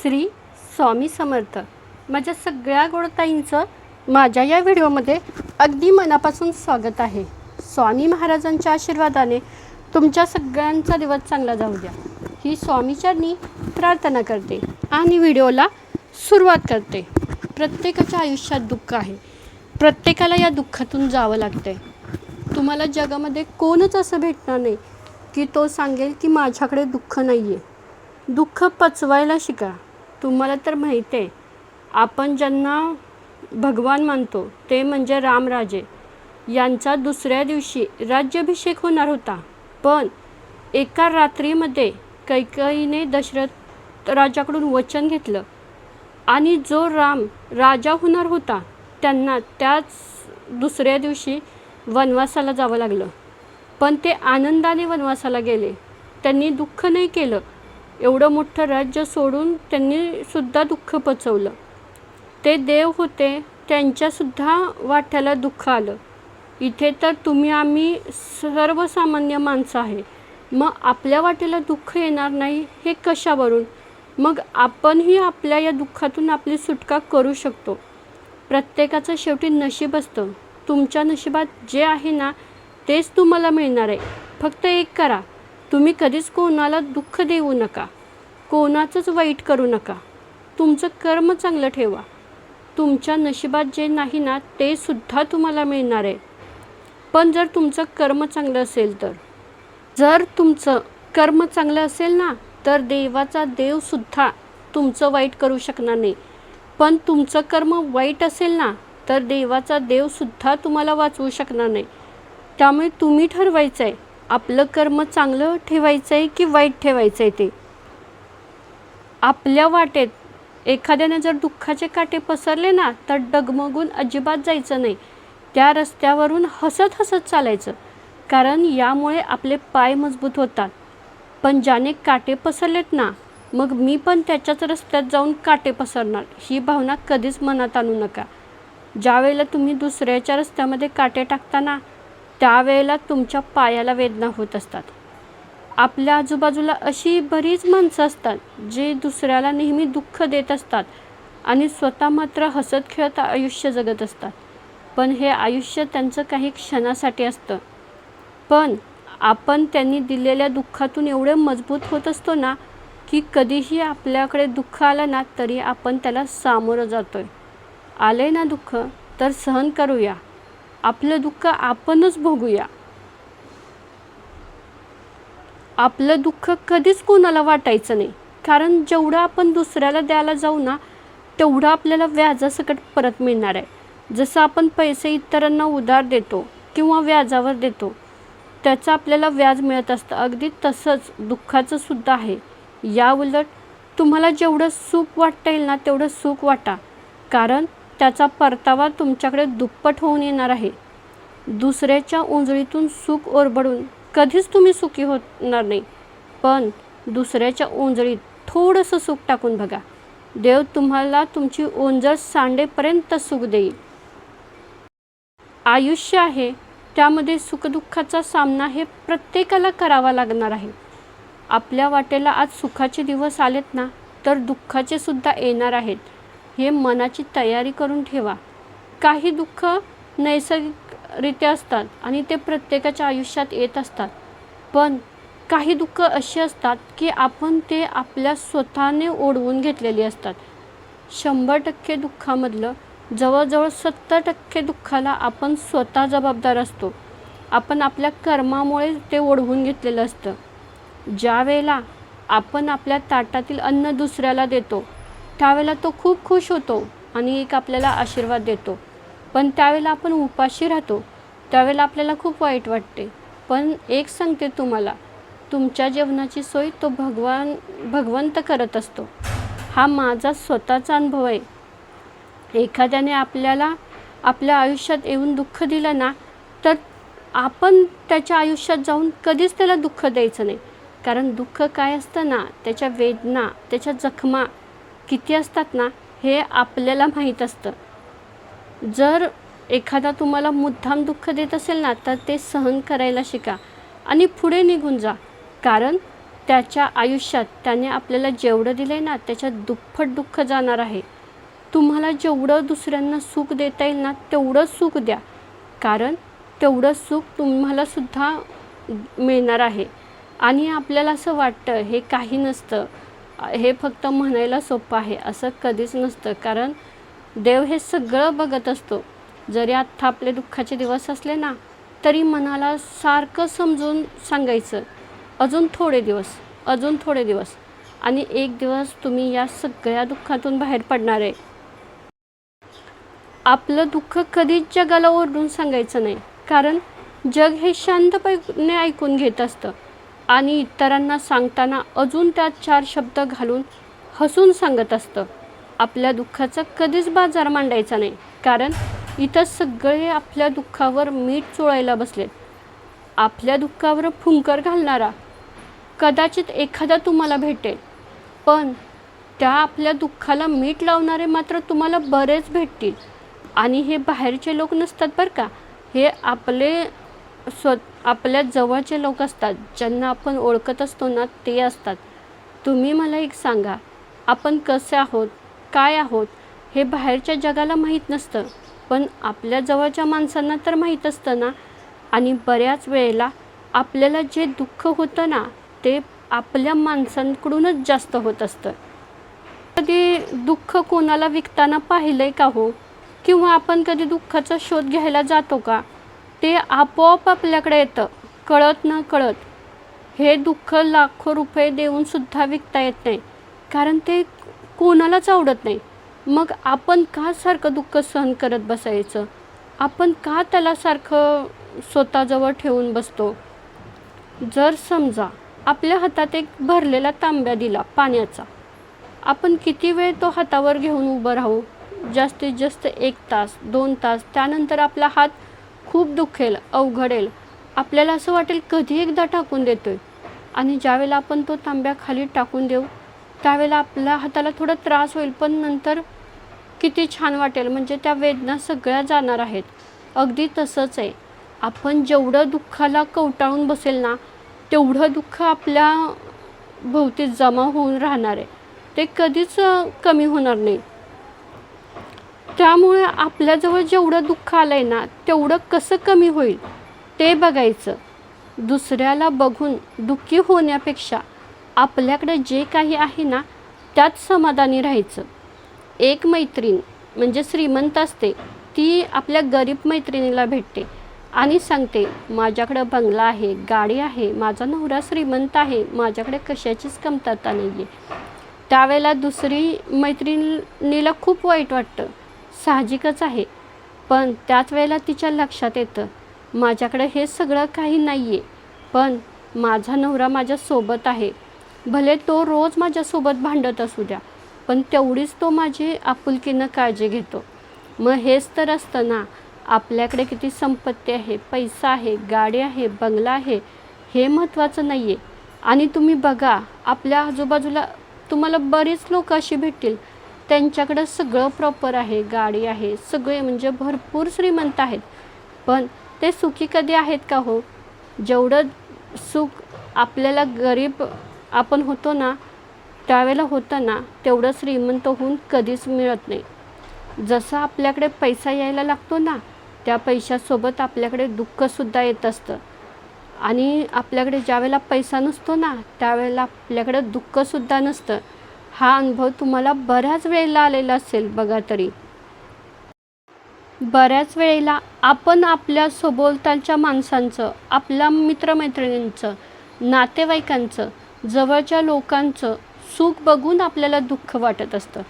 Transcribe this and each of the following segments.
श्री स्वामी समर्थ. माझ्या सगळ्या गोडताईंचं माझ्या या व्हिडिओमध्ये अगदी मनापासून स्वागत आहे. स्वामी महाराजांच्या आशीर्वादाने तुमच्या सगळ्यांचा दिवस चांगला जाऊ द्या. ही स्वामीच्यांनी प्रार्थना करते आणि व्हिडिओला सुरुवात करते. प्रत्येकाच्या आयुष्यात दुःख आहे. प्रत्येकाला या दुःखातून जावं लागतं आहे तुम्हाला जगामध्ये कोणच असं भेटणार नाही की तो सांगेल की माझ्याकडे दुःख नाही आहे दुःख पचवायला शिका. तुम्हाला तर माहिती आहे आपण ज्यांना भगवान मानतो ते म्हणजे रामराजे. यांचा दुसऱ्या दिवशी राज्याभिषेक होणार होता. पण एका रात्रीमध्ये कैकईने दशरथ राजाकडून वचन घेतलं आणि जो राम राजा होणार होता त्यांना त्याच दुसऱ्या दिवशी वनवासाला जावं लागलं. पण ते आनंदाने वनवासाला गेले. त्यांनी दुःख नाही केलं. एवढं मोठं राज्य सोडून त्यांनी सुद्धा दुःख पचवलं. ते देव होते त्यांच्यासुद्धा वाट्याला दुःख आलं. इथे तर तुम्ही आम्ही सर्वसामान्य माणसं आहे. मग आपल्या वाटेला दुःख येणार नाही हे कशावरून? मग आपणही आपल्या या दुःखातून आपली सुटका करू शकतो. प्रत्येकाचं शेवटी नशीब असतं. तुमच्या नशिबात जे आहे ना तेच तुम्हाला मिळणार आहे. फक्त एक करा. तुम्ही कधीच कोणाला दुःख देऊ नका. कोणाचंच वाईट करू नका. तुमचं कर्म चांगलं ठेवा. तुमच्या नशिबात जे नाही ना ते सुद्धा तुम्हाला मिळणार आहे. पण जर तुमचं कर्म चांगलं असेल तर. जर तुमचं कर्म चांगलं असेल ना तर देवाचा देवसुद्धा तुमचं वाईट करू शकणार नाही. पण तुमचं कर्म वाईट असेल ना तर देवाचा देवसुद्धा तुम्हाला वाचवू शकणार नाही. त्यामुळे तुम्ही ठरवायचं आहे आपलं कर्म चांगलं ठेवायचं आहे की वाईट ठेवायचं आहे ते? आपल्या वाटेत एखाद्याने जर दुःखाचे काटे पसरले ना तर डगमगून अजिबात जायचं नाही. त्या रस्त्यावरून हसत हसत चालायचं. कारण यामुळे आपले पाय मजबूत होतात. पण ज्याने काटे पसरलेत ना मग मी पण त्याच्याच रस्त्यात जाऊन काटे पसरणार ही भावना कधीच मनात आणू नका. ज्यावेळेला तुम्ही दुसऱ्याच्या रस्त्यामध्ये काटे टाकताना त्यावेळेला तुमच्या पायाला वेदना होत असतात. आपल्या आजूबाजूला अशी बरीच माणसं असतात जे दुसऱ्याला नेहमी दुःख देत असतात आणि स्वतः मात्र हसत खेळत आयुष्य जगत असतात. पण हे आयुष्य त्यांचं काही क्षणासाठी असतं. पण आपण त्यांनी दिलेल्या दुःखातून एवढे मजबूत होत असतो ना की कधीही आपल्याकडे दुःख आलं ना तरी आपण त्याला सामोरं जातो आहे आलं ना दुःख तर सहन करूया. आपलं दुःख आपणच भोगूया. आपलं दुःख कधीच कोणाला वाटायचं नाही. कारण जेवढं आपण दुसऱ्याला द्यायला जाऊ ना तेवढं आपल्याला व्याजासकट परत मिळणार आहे. जसं आपण पैसे इतरांना उधार देतो किंवा व्याजावर देतो त्याचं आपल्याला व्याज मिळत असतं. अगदी तसंच दुःखाचं सुद्धा आहे. या उलट तुम्हाला जेवढं सुख वाटता येईल ना तेवढं सुख वाटा. कारण त्याचा परतावा तुमच्याकडे दुप्पट होऊन येणार आहे. दुसऱ्याच्या उंजळीतून सुख ओरबडून कधीच तुम्ही सुखी होणार नाही. पण दुसऱ्याच्या ओंजळीत थोडंसं सुख टाकून बघा. देव तुम्हाला तुमची ओंजळ सांडेपर्यंत सुख देईल. आयुष्य आहे त्यामध्ये सुखदुःखाचा सामना हे प्रत्येकाला करावा लागणार आहे. आपल्या वाटेला आज सुखाचे दिवस आलेत ना तर दुःखाचे सुद्धा येणार आहेत. हे मनाची तयारी करून ठेवा. काही दुःख नैसर्गिकरित्या असतात आणि ते प्रत्येकाच्या आयुष्यात येत असतात. पण काही दुःख अशी असतात की आपण ते आपल्या स्वतःने ओढवून घेतलेली असतात. शंभर टक्के दुःखामधलं जवळजवळ सत्तर टक्के दुःखाला आपण स्वतः जबाबदार असतो. आपण आपल्या कर्मामुळे ते ओढवून घेतलेलं असतं. ज्या वेळेला आपण आपल्या ताटातील अन्न दुसऱ्याला देतो त्यावेळेला तो खूप खुश होतो आणि एक आपल्याला आशीर्वाद देतो. पण त्यावेळेला आपण उपाशी राहतो. त्यावेळेला आपल्याला खूप वाईट वाटते. पण एक सांगते तुम्हाला तुमच्या जेवणाची सोय तो भगवान भगवंत करत असतो. हा माझा स्वतःचा अनुभव आहे. एखाद्याने आपल्याला आपल्या आयुष्यात येऊन दुःख दिलं ना तर आपण त्याच्या आयुष्यात जाऊन कधीच त्याला दुःख द्यायचं नाही. कारण दुःख काय असतं ना त्याच्या वेदना त्याच्या जखमा किती असतात ना हे आपल्याला माहीत असतं. जर एखादा तुम्हाला मुद्दाम दुःख देत असेल ना तर ते सहन करायला शिका आणि पुढे निघून जा. कारण त्याच्या आयुष्यात त्याने आपल्याला जेवढं दिलं आहे ना त्याच्यात दुप्पट दुःख जाणार आहे. तुम्हाला जेवढं दुसऱ्यांना सुख देता येईल ना तेवढं सुख द्या. कारण तेवढं सुख तुम्हालासुद्धा मिळणार आहे. आणि आपल्याला असं वाटतं हे काही नसतं. हे फक्त म्हणायला सोपं आहे असं कधीच नसतं. कारण देव हे सगळं बघत असतो. जरी आत्ता आपले दुःखाचे दिवस असले ना तरी मनाला सारखं समजून सांगायचं अजून थोडे दिवस अजून थोडे दिवस आणि एक दिवस तुम्ही या सगळ्या दुःखातून बाहेर पडणार आहे. आपलं दुःख कधीच जगाला ओरडून सांगायचं नाही. कारण जग हे शांतपणे ऐकून घेत असतं. आणि इतरांना सांगताना अजून त्यात चार शब्द घालून हसून सांगत असतं. आपल्या दुःखाचा कधीच बाजार मांडायचा नाही. कारण इथं सगळे आपल्या दुःखावर मीठ चोळायला बसलेत. आपल्या दुःखावर फुंकर घालणारा कदाचित एखादा तुम्हाला भेटेल. पण त्या आपल्या दुःखाला मीठ लावणारे मात्र तुम्हाला बरेच भेटतील. आणि हे बाहेरचे लोक नसतात बरं का? हे आपले स्व आपल्या जवळचे लोक असतात ज्यांना आपण ओळखत असतो ना ते असतात. तुम्ही मला एक सांगा आपण कसे आहोत काय आहोत हे बाहेरच्या जगाला माहीत नसतं पण आपल्या जवळच्या माणसांना तर माहीत असतं ना? आणि बऱ्याच वेळेला आपल्याला जे दुःख होतं ना ते आपल्या माणसांकडूनच जास्त होत असतं. कधी दुःख कोणाला विकताना पाहिलं आहे का हो? किंवा आपण कधी दुःखाचा शोध घ्यायला जातो का? ते आपोआप आपल्याकडे येतं. कळत न कळत. हे दुःख लाखो रुपये देऊनसुद्धा विकता येत नाही. कारण ते कोणालाच आवडत नाही. मग आपण का सारखं दुःख सहन करत बसायचं? आपण का त्याला सारखं स्वतःजवळ ठेवून बसतो? जर समजा आपल्या हातात एक भरलेला तांब्या दिला पाण्याचा आपण किती वेळ तो हातावर घेऊन उभं राहू? जास्तीत जास्त एक तास दोन तास त्यानंतर आपला हात खूप दुखेल अवघडेल. आपल्याला असं वाटेल कधी एकदा टाकून देतोय. आणि ज्यावेळेला आपण तो तांब्या खाली टाकून देऊ त्यावेळेला आपल्या हाताला थोडा त्रास होईल पण नंतर किती छान वाटेल. म्हणजे त्या वेदना सगळ्या जाणार आहेत. अगदी तसंच आहे. आपण जेवढं दुःखाला कवटाळून बसेल ना तेवढं दुःख आपल्या भोवती जमा होऊन राहणार आहे. ते कधीच कमी होणार नाही. त्यामुळे आपल्याजवळ जेवढं दुःख आलं आहे ना तेवढं कसं कमी होईल ते बघायचं. दुसऱ्याला बघून दुःखी होण्यापेक्षा आपल्याकडे जे काही आहे ना त्यात समाधानी राहायचं. एक मैत्रीण म्हणजे श्रीमंत असते ती आपल्या गरीब मैत्रिणीला भेटते आणि सांगते माझ्याकडं बंगला आहे गाडी आहे माझा नवरा श्रीमंत आहे माझ्याकडे कशाचीच कमतरता नाही आहे त्यावेळेला दुसरी मैत्रिणीला खूप वाईट वाटतं. साहजिकच आहे. पण त्याच वेळेला तिच्या लक्षात येतं माझ्याकडे हे सगळं काही नाही आहे पण माझा नवरा माझ्यासोबत आहे. भले तो रोज माझ्यासोबत भांडत असू द्या पण तेवढीच तो माझी आपुलकीनं काळजी घेतो. मग हेच तर असतं ना आपल्याकडे किती संपत्ती आहे पैसा आहे गाडी आहे बंगला आहे हे महत्त्वाचं नाही आहे आणि तुम्ही बघा आपल्या आजूबाजूला तुम्हाला बरीच लोक अशी भेटतील. त्यांच्याकडं सगळं प्रॉपर आहे गाडी आहे सगळे म्हणजे भरपूर श्रीमंत आहेत. पण ते सुखी कधी आहेत का हो? जेवढं सुख आपल्याला गरीब आपण होतो ना त्यावेळेला होतं ना तेवढं श्रीमंत होऊन कधीच मिळत नाही. जसं आपल्याकडे पैसा यायला लागतो ना त्या पैशासोबत आपल्याकडे दुःखसुद्धा येत असतं. आणि आपल्याकडे ज्यावेळेला पैसा नसतो ना त्यावेळेला आपल्याकडे दुःखसुद्धा नसतं. हा अनुभव तुम्हाला बऱ्याच वेळेला आलेला असेल बघा तरी. बऱ्याच वेळेला आपण आपल्या सभोवतालच्या माणसांचं आपल्या मित्रमैत्रिणींचं नातेवाईकांचं जवळच्या लोकांचं सुख बघून आपल्याला दुःख वाटत असतं.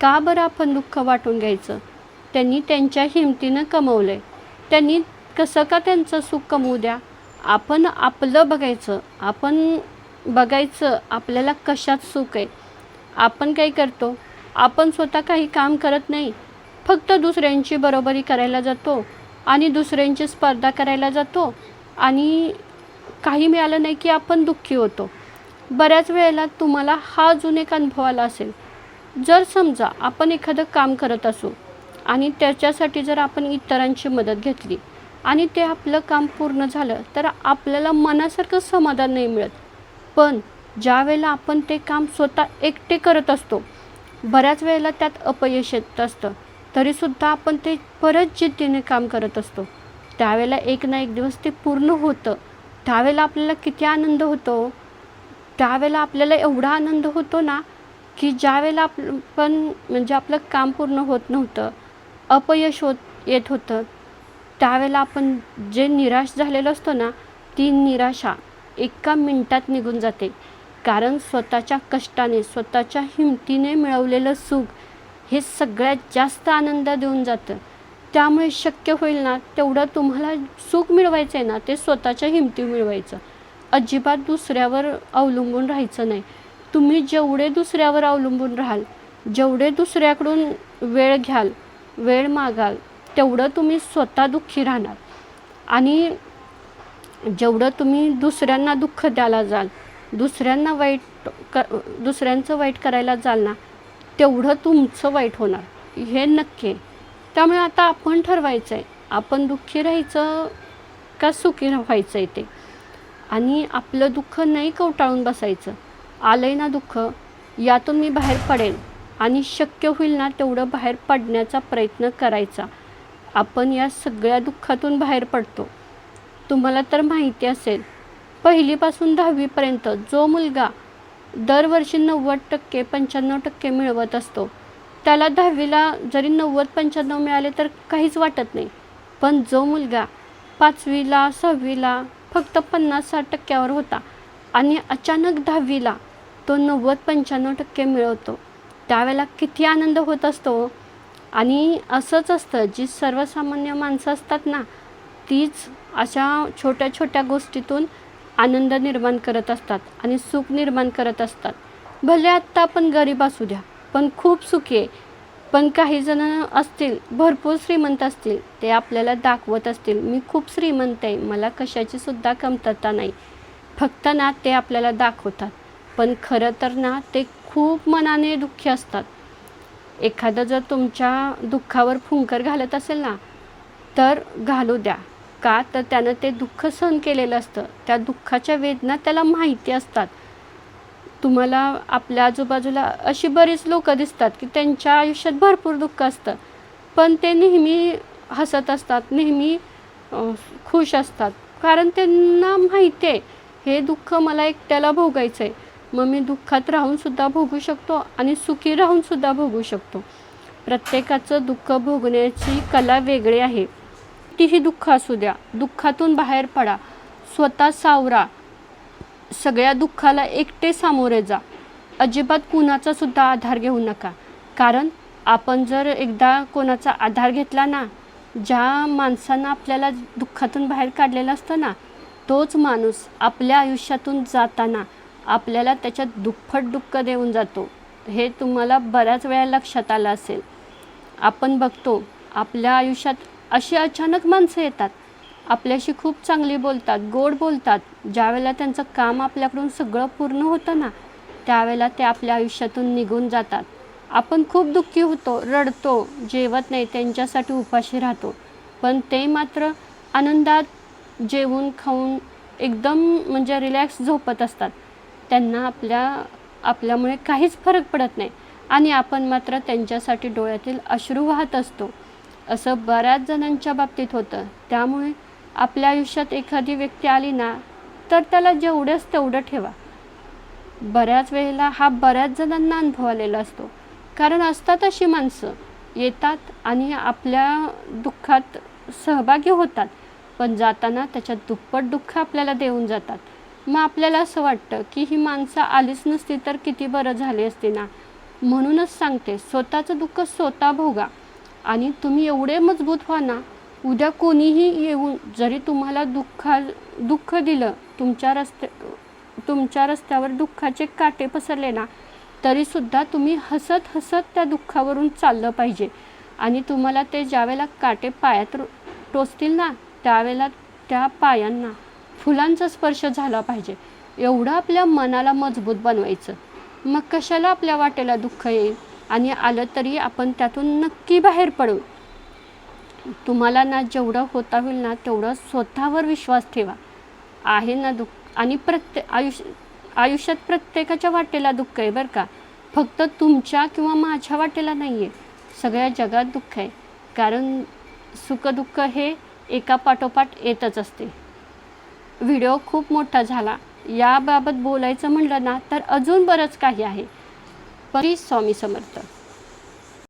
का बरं आपण दुःख वाटून घ्यायचं? त्यांनी त्यांच्या हिमतीनं कमवलं आहे त्यांनी कसं का त्यांचं सुख कमवू द्या? आपण आपलं बघायचं आपण बघायचं आपल्याला कशात सुख आहे? आपण काय करतो? आपण स्वतः काही काम करत नाही. फक्त दुसऱ्यांची बरोबरी करायला जातो आणि दुसऱ्यांची स्पर्धा करायला जातो आणि काही मिळालं नाही की आपण दुःखी होतो. बऱ्याच वेळेला तुम्हाला हा अजून एक अनुभव आला असेल. जर समजा आपण एखादं काम करत असू आणि त्याच्यासाठी जर आपण इतरांची मदत घेतली आणि ते आपलं काम पूर्ण झालं तर आपल्याला मनासारखं समाधान नाही मिळत. पण ज्या वेळेला आपण ते काम स्वतः एकटे करत असतो बऱ्याच वेळेला त्यात अपयश येत असतं. तरीसुद्धा आपण ते परत जिद्दीने काम करत असतो. त्यावेळेला एक ना एक दिवस ते पूर्ण होतं. त्यावेळेला आपल्याला किती आनंद होतो? त्यावेळेला आपल्याला एवढा आनंद होतो ना की ज्यावेळेला आप पण म्हणजे आपलं काम पूर्ण होत नव्हतं अपयश होत येत होतं त्यावेळेला आपण जे निराश झालेलो असतो ना ती निराशा एका मिनटात निघून जाते. कारण स्वतःच्या कष्टाने स्वतःच्या हिमतीने मिळवलेलं सुख हे सगळ्यात जास्त आनंद देऊन जातं. त्यामुळे शक्य होईल ना तेवढं तुम्हाला सुख मिळवायचं आहे ना ते स्वतःच्या हिमती मिळवायचं. अजिबात दुसऱ्यावर अवलंबून राहायचं नाही. तुम्ही जेवढे दुसऱ्यावर अवलंबून राहाल जेवढे दुसऱ्याकडून वेळ घ्याल वेळ मागाल तेवढं तुम्ही स्वतः दुःखी राहणार. आणि जेवढं तुम्ही दुसऱ्यांना दुःख द्यायला जाल दुसऱ्यांना वाईट क दुसऱ्यांचं वाईट करायला जाल ना तेवढं तुमचं वाईट होणार. हे नक्की. त्यामुळे आता आपण ठरवायचं आहे आपण दुःखी राहायचं का सुखी व्हायचं आहे ते? आणि आपलं दुःख नाही कवटाळून बसायचं? आलंय ना दुःख यातून मी बाहेर पडेल आणि शक्य होईल ना तेवढं बाहेर पडण्याचा प्रयत्न करायचा. आपण या सगळ्या दुःखातून बाहेर पडतो. तुम्हाला तर माहिती असेल पहिलीपासून दहावीपर्यंत जो मुलगा दरवर्षी नव्वद टक्के पंच्याण्णव टक्के मिळवत असतो त्याला दहावीला जरी नव्वद पंच्याण्णव मिळाले तर काहीच वाटत नाही. पण जो मुलगा पाचवीला सहावीला फक्त पन्नास साठ टक्क्यावर होता आणि अचानक दहावीला तो नव्वद पंच्याण्णव टक्के मिळवतो त्यावेळेला किती आनंद होत असतो. आणि असंच असतं जी सर्वसामान्य माणसं असतात ना तीच अशा छोट्या छोट्या गोष्टीतून आनंद निर्माण करत असतात आणि सुख निर्माण करत असतात. भले आत्ता आपण गरीब असू द्या पण खूप सुखी आहे. पण काही जण असतील भरपूर श्रीमंत असतील ते आपल्याला दाखवत असतील मी खूप श्रीमंत आहे मला कशाची सुद्धा कमतरता नाही. फक्त ना ते आपल्याला दाखवतात. पण खरं तर ना ते खूप मनाने दुःखी असतात. एखादं जर तुमच्या दुःखावर फुंकर घालत असेल ना तर घालू द्या. का? तर त्यानं ते दुःख सहन केलेलं असतं. त्या दुःखाच्या वेदना त्याला माहिती असतात. तुम्हाला आपल्या आजूबाजूला अशी बरीच लोकं दिसतात की त्यांच्या आयुष्यात भरपूर दुःख असतं. पण ते नेहमी हसत असतात नेहमी खुश असतात. कारण त्यांना माहिती आहे हे दुःख मला एकट्याला भोगायचं आहे मग मी दुःखात राहूनसुद्धा भोगू शकतो आणि सुखी राहूनसुद्धा भोगू शकतो. प्रत्येकाचं दुःख भोगण्याची कला वेगळी आहे. कितीही दुःख असू द्या. दुःखातून बाहेर पडा. स्वतः सावरा. सगळ्या दुःखाला एकटे सामोरे जा. अजिबात कुणाचा सुद्धा आधार घेऊ नका. कारण आपण जर एकदा कोणाचा आधार घेतला ना ज्या माणसानं आपल्याला दुःखातून बाहेर काढलेलं असतं ना तोच माणूस आपल्या आयुष्यातून जाताना आपल्याला त्याच्यात दुप्पट दुःख देऊन जातो. हे तुम्हाला बऱ्याच वेळा लक्षात आलं असेल. आपण बघतो आपल्या आयुष्यात अशी अचानक माणसं येतात. आपल्याशी खूप चांगली बोलतात गोड बोलतात. ज्यावेळेला त्यांचं काम आपल्याकडून सगळं पूर्ण होतं ना त्यावेळेला ते आपल्या आयुष्यातून निघून जातात. आपण खूप दुःखी होतो रडतो जेवत नाही त्यांच्यासाठी उपाशी राहतो. पण ते मात्र आनंदात जेवून खाऊन एकदम म्हणजे रिलॅक्स झोपत असतात. त्यांना आपल्या आपल्यामुळे काहीच फरक पडत नाही. आणि आपण मात्र त्यांच्यासाठी डोळ्यातील अश्रू वाहत असतो. असं बऱ्याच जणांच्या बाबतीत होतं. त्यामुळे आपल्या आयुष्यात एखादी व्यक्ती आली ना तर त्याला जेवढंच तेवढं ठेवा. बऱ्याच वेळेला हा बऱ्याच जणांना अनुभव आलेला असतो. कारण असतात अशी माणसं. येतात आणि आपल्या दुःखात सहभागी होतात. पण जाताना त्याच्यात दुप्पट दुःख आपल्याला देऊन जातात. मग आपल्याला असं वाटतं की ही माणसं आलीच नसती तर किती बरं झाली असती ना? म्हणूनच सांगते स्वतःचं दुःख स्वतः भोगा. आणि तुम्ही एवढे मजबूत व्हा ना उद्या कोणीही येऊन जरी तुम्हाला दुःखा दुःख दिलं तुमच्या रस्ते तुमच्या रस्त्यावर दुःखाचे काटे पसरले ना तरीसुद्धा तुम्ही हसत हसत त्या दुःखावरून चाललं पाहिजे. आणि तुम्हाला ते ज्यावेळेला काटे पायात रो- टोचतील ना त्यावेळेला त्या पायांना फुलांचा स्पर्श झाला पाहिजे. एवढं आपल्या मनाला मजबूत बनवायचं. मग कशाला आपल्या वाटेला दुःख येईल? आणि आलं तरी आपण त्यातून नक्की बाहेर पडू. तुम्हाला ना जेवढं होता होईल ना तेवढं स्वतःवर विश्वास ठेवा. आहे ना दुःख आणि प्रत्येक आयुष्य आयुष्यात प्रत्येकाच्या वाटेला दुःख आहे बरं का. फक्त तुमच्या किंवा माझ्या वाटेला नाही आहे सगळ्या जगात दुःख आहे. कारण सुखदुःख हे एका पाठोपाठ येतच असते. व्हिडिओ खूप मोठा झाला. याबाबत बोलायचं म्हणलं ना तर अजून बरंच काही आहे. परी स्वामी समर्थ.